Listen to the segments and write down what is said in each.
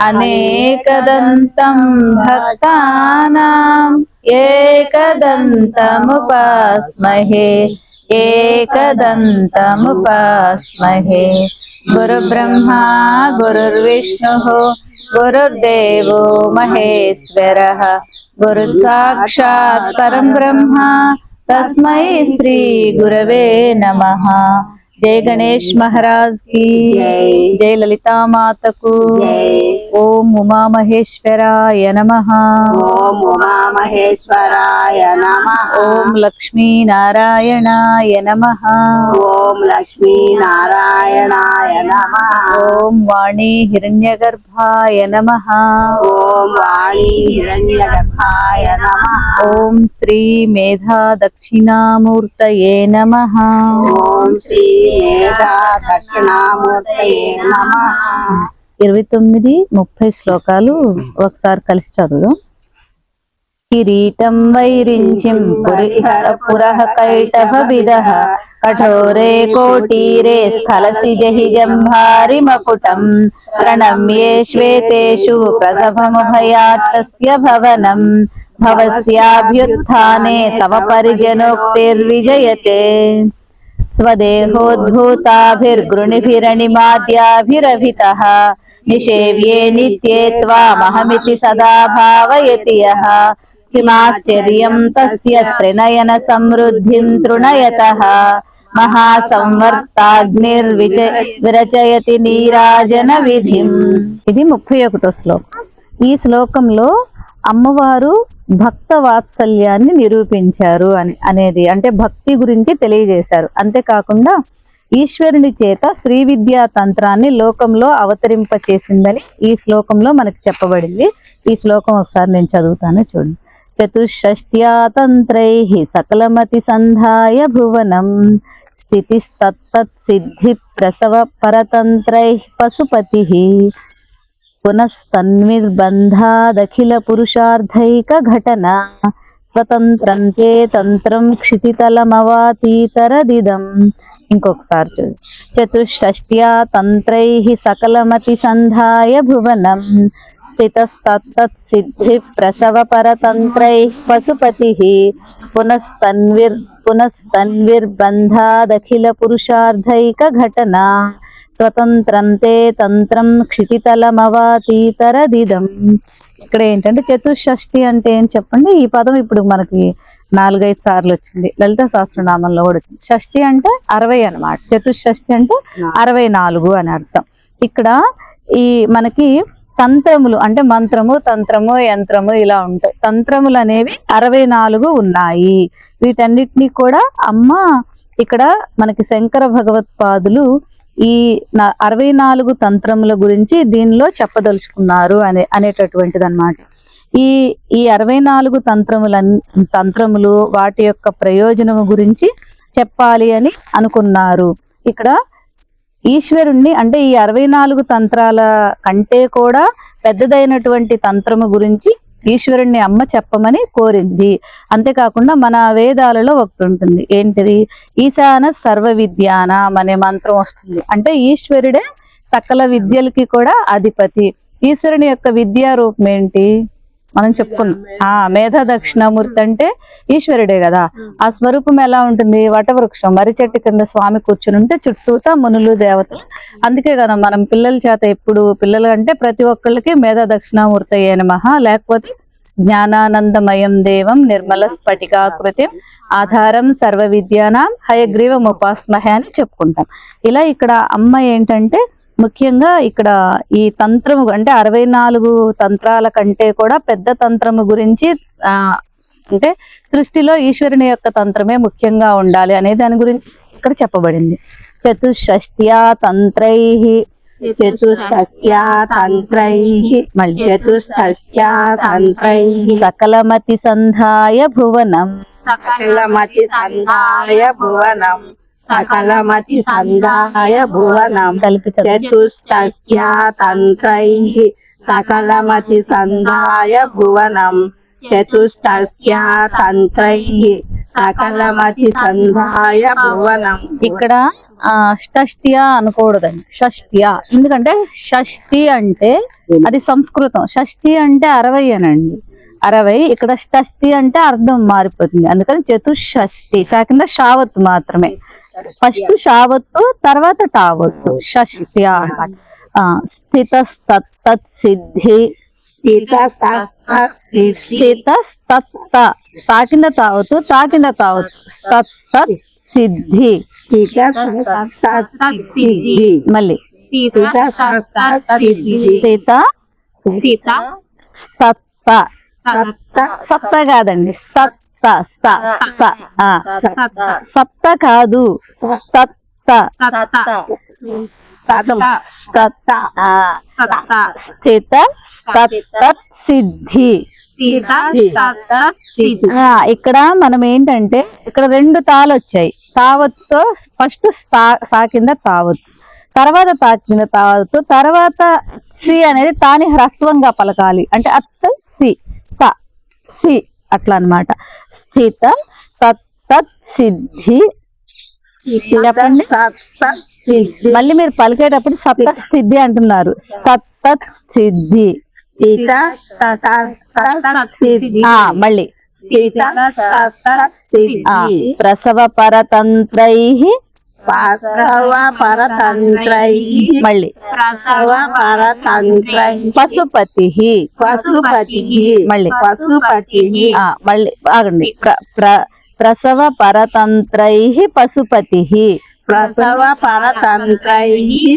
अनेकदन्तं भक्तानाम् एकदन्तमुपास्महे एकदन्तमुपास्महे। गुरुब्रह्मा गुरुर्विष्णुः गुरुर्देवो महेश्वरः। गुरुसाक्षात् परं ब्रह्मा तस्मै श्रीगुरवे नमः। గురవే నమః జై గణేష్ మహారాజ్కి జై. జై లలితా మాతకు జై. ఓం ఉమా మహేశ్వరాయ నమః ఓం ఉమామహేశ్వరాయ నమ ఓం లక్ష్మీ నారాయణాయ నమః ఓం లక్ష్మీ నారాయణాయ నమ ఓం వాణి హిరణ్యగర్భాయ నమః ఓం వాణి హిరణ్యగర్భాయ నమ ఓం శ్రీ మేధా దక్షిణామూర్తయే నమః ఓం శ్రీ మేధా దక్షిణామూర్తయే నమ. ఇరవై తొమ్మిది ముప్పై శ్లోకాలు ఒకసారి కలిసి చదువు కిరీటం వైరించిం పురః కైటభ విదః కఠోరే కోటీరే స్ఖలసి జహి జంభారి మకుటం. ప్రణమ్యే శ్వేతేషు ప్రసభముభయాత్తస్య భవనం. భవస్యాభ్యుత్థానే తవ పరిజనోక్తిర్విజయతే. स्वदेहोद्धूताभिर्गृणिभिरणिमाद्याभिरभितः निषेव्ये नित्ये त्वामहमिति सदा भावयति यः किमाश्चर्यम् तस्य त्रिनयन समृद्धिं तृणयतः మహాసంవర్తాగ్నిర్విజ విరచయతి నీరాజన విధిం ఇది ముప్పై ఒకటో శ్లోకం ఈ శ్లోకంలో అమ్మవారు భక్త వాత్సల్యాన్ని నిరూపించారు అని అనేది అంటే భక్తి గురించి తెలియజేశారు. అంతేకాకుండా ఈశ్వరుని చేత శ్రీ విద్యా తంత్రాన్ని లోకంలో అవతరింపచేసిందని ఈ శ్లోకంలో మనకు చెప్పబడింది. ఈ శ్లోకం ఒకసారి నేను చదువుతాను చూడండి. చతుషష్ట్యా తంత్రై సకలమతి సంధాయ భువనం స్థితిస్తత్తత్ సిద్ధి ప్రసవ పరతంత్రై పశుపతి పునస్తన్మిర్బంధాదఖిల పురుషార్థైక ఘటన స్వతంత్రంతే తంత్రం క్షితితలమవాతీతరదిదం ఇంకొకసారి చూ చతుషష్ట్యా తంత్రై సకలమతి సంధాయ భువనం స్థితస్తత్సిద్ధి ప్రసవ పరతంత్రై పశుపతి పునస్తన్విర్ పునస్తన్విర్బంధాదఖిల పురుషార్థైక ఘటనా స్వతంత్రం తే తంత్రం క్షితితలమవాతీతరదిదం. ఇక్కడ ఏంటంటే చతుషష్ఠి అంటే ఏం చెప్పండి? ఈ పదం ఇప్పుడు మనకి నాలుగైదు సార్లు వచ్చింది. లలిత సహస్రనామంలో కూడా వచ్చింది. షష్ఠి అంటే అరవై అన్నమాట. చతుషష్ఠి అంటే అరవై నాలుగు అని అర్థం. ఇక్కడ ఈ మనకి తంత్రములు అంటే మంత్రము తంత్రము యంత్రము ఇలా ఉంటాయి. తంత్రములు అనేవి అరవై నాలుగు ఉన్నాయి. వీటన్నిటినీ కూడా అమ్మ ఇక్కడ మనకి శంకర భగవత్పాదులు ఈ అరవై నాలుగు తంత్రముల గురించి దీనిలో చెప్పదలుచుకున్నారు అనే అనేటటువంటిది అనమాట ఈ ఈ అరవై నాలుగు తంత్రముల తంత్రములు వాటి యొక్క ప్రయోజనము గురించి చెప్పాలి అని అనుకున్నారు. ఇక్కడ ఈశ్వరుణ్ణి అంటే ఈ అరవై నాలుగు తంత్రాల కంటే కూడా పెద్దదైనటువంటి తంత్రము గురించి ఈశ్వరుణ్ణి అమ్మ చెప్పమని కోరింది. అంతేకాకుండా మన వేదాలలో ఒకటి ఉంటుంది ఏంటిది? ఈశాన సర్వ విద్యానం అనే మంత్రం వస్తుంది. అంటే ఈశ్వరుడే సకల విద్యలకి కూడా అధిపతి. ఈశ్వరుని యొక్క విద్యా రూపం ఏంటి మనం చెప్పుకున్నాం. ఆ మేధా దక్షిణామూర్తి అంటే ఈశ్వరుడే కదా. ఆ స్వరూపం ఎలా ఉంటుంది? వటవృక్షం మర్రి చెట్టు కింద స్వామి కూర్చుని ఉంటే చుట్టూతా మునులు దేవతలు. అందుకే కదా మనం పిల్లల చేత ఎప్పుడు పిల్లలు అంటే ప్రతి ఒక్కళ్ళకి మేధా దక్షిణామూర్తి అయ్యే మహా లేకపోతే జ్ఞానానందమయం దేవం నిర్మల స్ఫటికాకృతిం ఆధారం సర్వ విద్యానాం హయగ్రీవం ఉపాస్మహే అని చెప్పుకుంటాం. ఇలా ఇక్కడ అమ్మ ఏంటంటే ముఖ్యంగా ఇక్కడ ఈ తంత్రము అంటే అరవై నాలుగు తంత్రాల కంటే కూడా పెద్ద తంత్రము గురించి ఆ అంటే సృష్టిలో ఈశ్వరుని యొక్క తంత్రమే ముఖ్యంగా ఉండాలి అనే దాని గురించి ఇక్కడ చెప్పబడింది. చతుషష్ట్యా తంత్రై చతుష్టస్యా తంత్రైః మళ్ళీ చతుష్టస్యా తంత్రైః. సకలమతి సంధాయ భువనం. సకలమతి సంధాయ భువనం. సకలమతి సంధాయ భువనం కలిపి చదువు చతుష్టస్యా తంత్రైః సకలమతి భువనం చతుష్టస్యా తంత్రై సకలమతి సంధాయ భువనం ఇక్కడ ఆ షష్ట్య అనకూడదండి షష్ట్య ఎందుకంటే షష్ఠి అంటే అది సంస్కృతం. షష్ఠి అంటే అరవై అనండి. అరవై ఇక్కడ షష్ఠి అంటే అర్థం మారిపోతుంది. అందుకని చతుషష్ఠి కింద షావత్ మాత్రమే. ఫస్ట్ షావత్తు తర్వాత టావత్తు షష్ట్య స్థిత తత్ సిద్ధి స్థిత తావత్తు తత్ సిద్ధి మళ్ళీ. స్థిత. సత్త కాదండి సత్త స స ఆ. సత్త సత్త కాదు. స్థిత సిద్ధి ఇక్కడ మనం ఏంటంటే ఇక్కడ రెండు తాలు వచ్చాయి. తావత్తో ఫస్ట్ సా కింద తావత్తు తర్వాత తా కింద తావత్తు తర్వాత సి అనేది తాని హ్రస్వంగా పలకాలి. అంటే అత్త సి స సి అట్లా అన్నమాట. తత్ సిద్ధి. మళ్ళీ మీరు పలికేటప్పుడు సప్త సిద్ధి అంటున్నారు. సత్ సిద్ధి. మళ్ళీ. ప్రసవ పరతంత్రై ప్రసవ పరతంత్రై. మళ్ళీ. ప్రసవ పరతంత్రై. పశుపతి పశుపతి మళ్ళీ. పశుపతి మళ్ళీ. ఆగండి. ప్ర- ప్రసవ పరతంత్రై పశుపతి ప్రసవ పరతంత్రై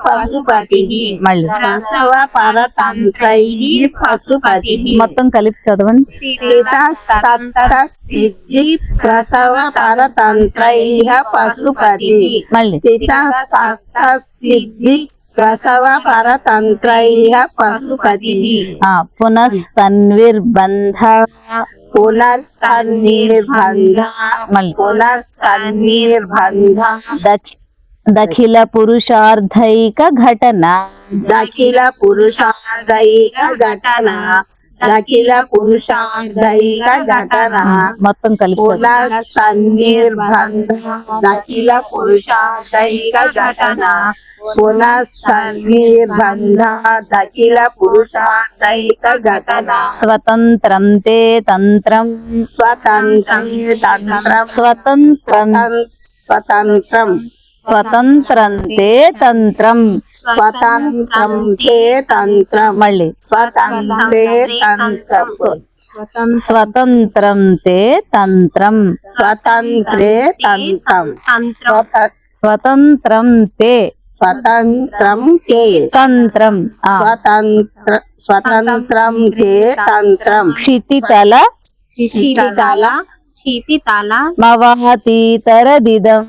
పశుపతి. మళ్ళీ. ప్రసవ పరతంత్రై పశుపతి. మొత్తం కలిపి చదవండి. సిద్ధి ప్రసవ పరతంత్రై పశుపతి. మళ్ళీ. సిద్ధి ప్రసవ పరతంత్రై పశుపతి. పునస్తన్విర్బంధ. పునర్సన్నిర్బంధ దఖి- దఖిల పురుషార్థైక ఘటన దఖిల పురుషార్థైక ఘటన దఖిల పురుషార్థైక ఘటన. మొత్తం కలిపి. పునఃసన్నిర్బంధ దఖిల పురుషార్థైక ఘటన. పునఃసన్నిర్బంధ దఖిల పురుషార్థైక ఘటన. స్వతంత్రం తే తంత్రం. స్వతంత్రం తంత్రం. స్వతంత్రం. స్వతంత్రం. స్వతంత్రం తే తంత్రం. స్వతంత్రం తే తంత్రం. మళ్ళీ. స్వతంత్రే తంత్రం. స్వతంత్రం తే తంత్రం. స్వతంత్రే తంత్రం. స్వత- స్వతంత్రం తే స్వతంత్రం తే తంత్రం. స్వతంత్ర స్వతంత్రం తే తంత్రం. క్షితితల. శిశితల క్షితితల. మవాతీతరదిదం.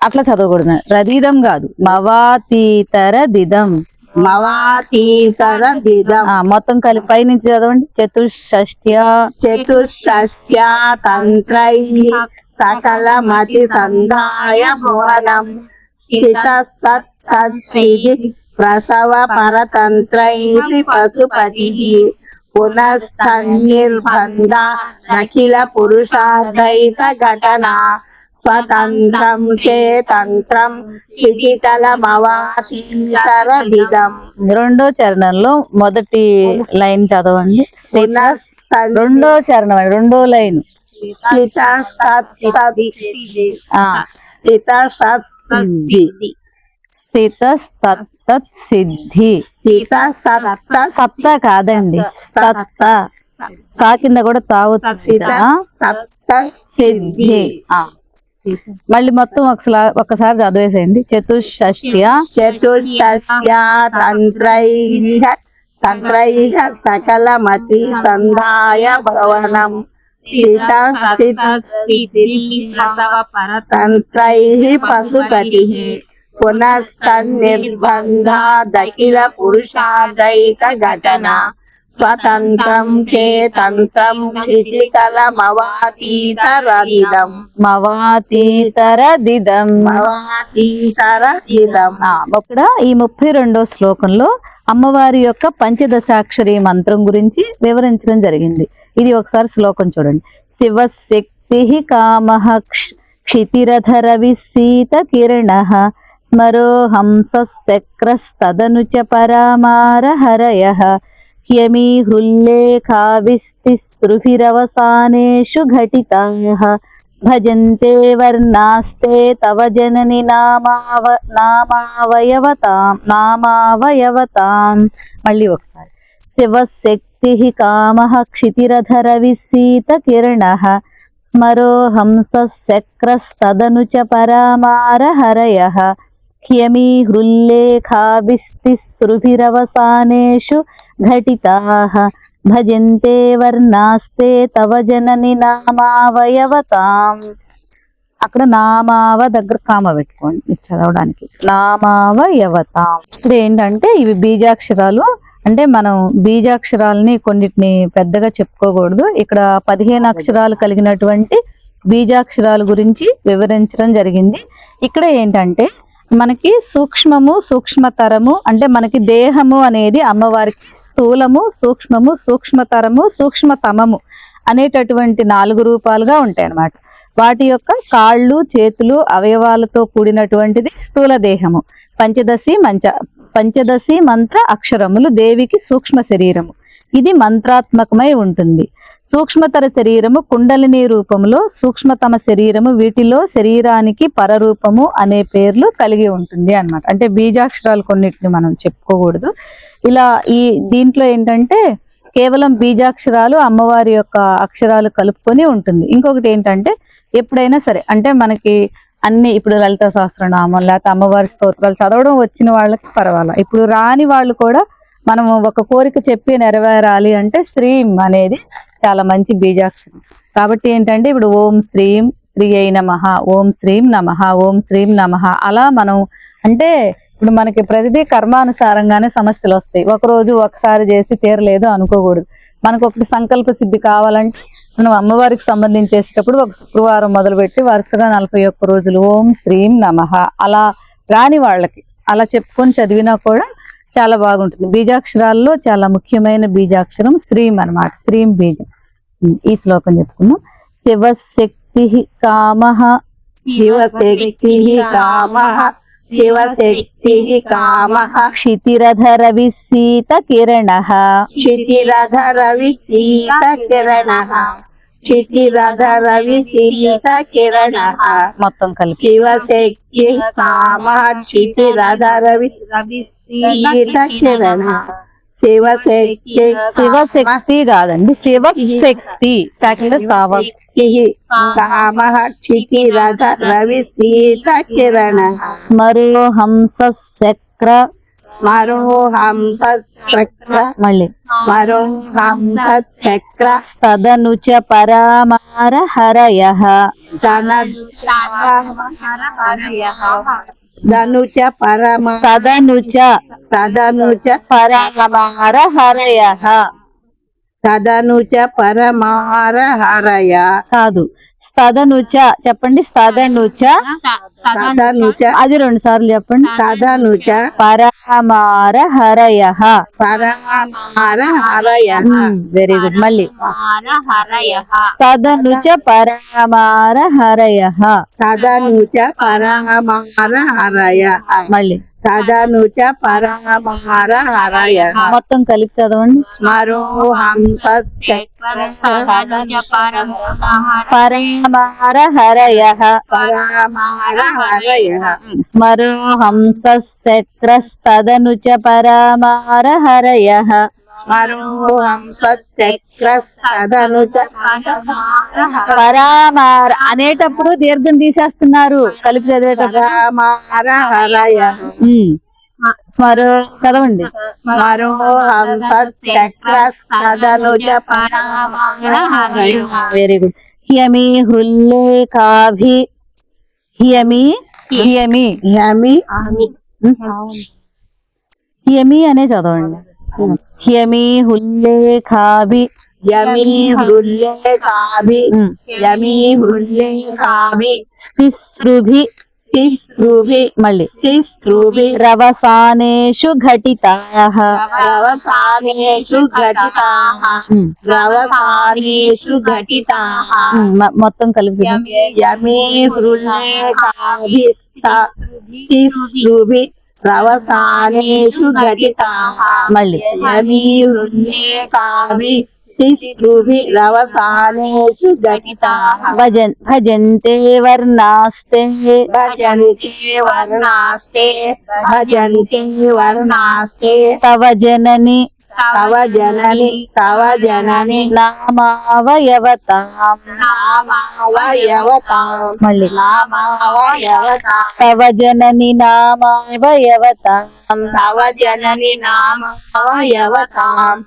అట్లా చదవకూడదు. రదిదం కాదు. మవాతీతరదిదం. ఆ మొత్తం కలిపి పై నుంచి చదవండి. చతుషష్ట్య చతుష్టస్యా తంత్రై సకల మతి సంధాయ భువనం ప్రసవ పరతంత్రై పశుపతి. పునఃసన్నిర్బంధ అఖిల పురుషార్థైక ఘటన స్వతంత్రం చే తంత్రం శిథితలమవాతీతరదిదం రెండో చరణంలో మొదటి లైన్ చదవండి. రెండో చరణం అండి, రెండో లైన్. స్థితసత్సిద్ధి స్థిత తత్ సిద్ధి సీత సప్త సప్త కాదండి సత్త సా కింద కూడా సప్త సిద్ధి. మళ్ళీ మొత్తం ఒకసారి ఒకసారి చదివేసేయండి చతుషష్ట్య చతుర్దశ్య తంత్రైః తంత్రైః సకలమతి సంధాయ భవనం తంత్రైః పశుపతిः పునస్తన్నిర్బంధాదఖిల పురుషాదైక ఘటన స్వతంత్రం చే తంత్రం క్షితికలమవాతీతరదిదం మవాతీతర దిదం మవాతీతరదిదం ఇక్కడ ఈ ముప్పై రెండో శ్లోకంలో అమ్మవారి యొక్క పంచదశాక్షరి మంత్రం గురించి వివరించడం జరిగింది. ఇది ఒకసారి శ్లోకం చూడండి. శివశక్తి కామ క్షితిరధర విసీత కిరణ స్మరో హంస చక్రస్తదను చ పరామార హరయ హ్యమీ హృల్లేఖావిస్తిస్రుభిరవసానేషు ఘటితాః భజంతే వర్ణాస్తే తవ జనని నామావ నామావయవతాం నామావయవతాం మళ్ళీ ఒకసారి శివశక్తి కామ క్షితిరధర విసీత కిరణ స్మరో హంస చక్రస్తదను చ పరామార హ్యమీ హృల్లేఖావిస్తిస్రుభిరవసానేషు ఘటితాః భజంతే వర్ణాస్తే తవ జనని నామావయవతాం అక్కడ నామావ దగ్గర కామ పెట్టుకోండి ఇది చదవడానికి. నామావయవతాం. ఇప్పుడు ఏంటంటే ఇవి బీజాక్షరాలు అంటే మనం బీజాక్షరాలని కొన్నిటిని పెద్దగా చెప్పుకోకూడదు. ఇక్కడ పదిహేను అక్షరాలు కలిగినటువంటి బీజాక్షరాల గురించి వివరించడం జరిగింది. ఇక్కడ ఏంటంటే మనకి సూక్ష్మము సూక్ష్మతరము అంటే మనకి దేహము అనేది అమ్మవారికి స్థూలము సూక్ష్మము సూక్ష్మతరము సూక్ష్మతమము అనేటటువంటి నాలుగు రూపాలుగా ఉంటాయి అన్నమాట వాటి యొక్క కాళ్ళు చేతులు అవయవాలతో కూడినటువంటిది స్థూల దేహము. పంచదశి మంచ పంచదశి మంత్ర అక్షరములు దేవికి సూక్ష్మ శరీరము. ఇది మంత్రాత్మకమై ఉంటుంది. సూక్ష్మతర శరీరము కుండలిని రూపంలో సూక్ష్మతమ శరీరము వీటిలో శరీరానికి పరరూపము అనే పేర్లు కలిగి ఉంటుంది అన్నమాట. అంటే బీజాక్షరాలు కొన్నిటిని మనం చెప్పుకోకూడదు. ఇలా ఈ దీంట్లో ఏంటంటే కేవలం బీజాక్షరాలు అమ్మవారి యొక్క అక్షరాలు కలుపుకొని ఉంటుంది. ఇంకొకటి ఏంటంటే ఎప్పుడైనా సరే అంటే మనకి అన్ని ఇప్పుడు లలిత సహస్రనామం లేకపోతే అమ్మవారి స్తోత్రాలు చదవడం వచ్చిన వాళ్ళకి పర్వాలా. ఇప్పుడు రాని వాళ్ళు కూడా మనం ఒక కోరిక చెప్పి నెరవేరాలి అంటే స్త్రీ అనేది చాలా మంచి బీజాక్షరం. కాబట్టి ఏంటంటే ఇప్పుడు ఓం శ్రీం శ్రీ అయి నమః ఓం శ్రీం నమః ఓం శ్రీం నమః. అలా మనం అంటే ఇప్పుడు మనకి ప్రతిదీ కర్మానుసారంగానే సమస్యలు వస్తాయి. ఒకరోజు ఒకసారి చేసి తీరలేదు అనుకోకూడదు. మనకు ఒకటి సంకల్ప సిద్ధి కావాలంటే మనం అమ్మవారికి సంబంధించేటప్పుడు ఒక శుక్రవారం మొదలుపెట్టి వరుసగా నలభై ఒక్క రోజులు ఓం శ్రీం నమః. అలా రాని వాళ్ళకి అలా చెప్పుకొని చదివినా కూడా చాలా బాగుంటుంది. బీజాక్షరాల్లో చాలా ముఖ్యమైన బీజాక్షరం శ్రీం అన్నమాట. శ్రీం బీజం. ఈ శ్లోకం చెప్పుకుందాం. శివశక్తి కామ. శివశక్తి కామ. శివశక్తి కామ. క్షితిరధరవి సీత కిరణ. క్షితిరధరవి సీత కిరణ. క్షితిరధరవి సీత కిరణ. మొత్తం కలిపి. శివశక్తి కామ. క్షితిరధరవి సీత కిరణ. శివశక్తి శివశక్తి కాదండి శివశక్తి సావక్తి కామహక్షితి రవి సీత కిరణ. స్మరో చక్ర స్మరో చక్ర మళ్ళీ. స్మరో చక్ర తదను చ పరామార హరయ తన ధనుచ పరమ తదను చ తదనుచ పరామార హరయ తదనుచ పరమార హరయ కాదు. తదను చ చెప్పండి తదను చ తదనుచ అది రెండు సార్లు చెప్పండి. తదనుచ పరమార హరయ పరమార హరయ వెరీ గుడ్ మళ్ళీ. హరయ తదను చ పరమార హరయ తదనుచ పరమార హరయ మళ్ళీ. తదను చ పరమార హరయ మొత్తం కలిపి చదవండి. పరమోహర హరయ పరమార హరయ స్మరో హంసశక్రస్తదను చ పరమార హరయ పరామార అనేటప్పుడు దీర్ఘం తీసేస్తున్నారు కలిపి చదివేటప్పుడు. స్మరో చదవండి. వెరీ గుడ్ హియమి హృల్లేఖాభి హియమి హియమి. యమి హియమి అనే చదవండి. హియమి హుల్లేఖాభి యమి ఉమ్. యమి హృల్యే కాభి తిస్రుభి తిస్రుభి మళ్ళీ. తిస్రుభి రవసానేషు ఘటితాః రవసానేషు ఘటితాః. రవసానేషు ఘటితాః మొత్తం కలిపి. యమి హృల్యే కాభి తిస్రుభి రవసానేషు ఘటితాః మళ్ళీ. భజన్ భజంతే వర్ణాస్తే భజంతే వర్ణాస్తే భజంతే వర్ణాస్తే తవ జనని తవ జనని తవ జనని నామావయవతాం. నామావయవతాం. మళ్ళీ. నామావయవతాం. తవ జనని నామావయవతాం. తవ జనని నామావయవతాం.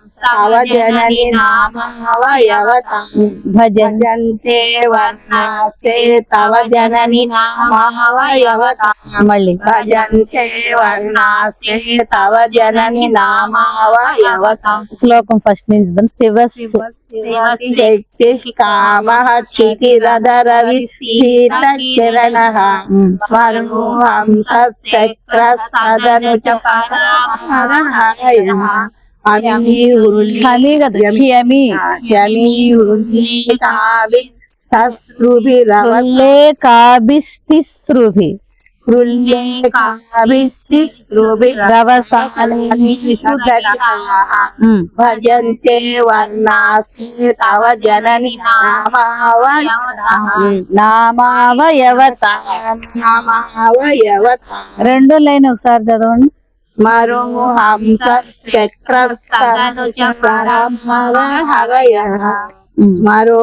భజన్ భజంతే వర్ణాస్తే తవ జనని నామావయవతాం మళ్ళీ భజంతే వర్ణాస్తే తవ జనని నామావయవతాం శ్లోకం ఫస్ట్ నుంచి చూద్దాం. శివ శక్తి కామ క్షితిరధరవి శీతకిరణ స్వరూహం సచక్ర సదను చ పరమహర హరయ అమి హమి కదా హియమి యమి హృదీతావి సస్రుభిరవలే లేకాభిస్తిస్రుభి హృల్యే కావిస్తిస్రుభి రవసానేషు ఉమ్. భజంతే వర్ణాస్తి తవ జనని నామావయవతాం ఉమ్. నామావయవతాం నామావయవతాం రెండో లైన్ ఒకసారి చదవండి. స్మరో హంస చక్ర హరయ ఉమ్. స్మరో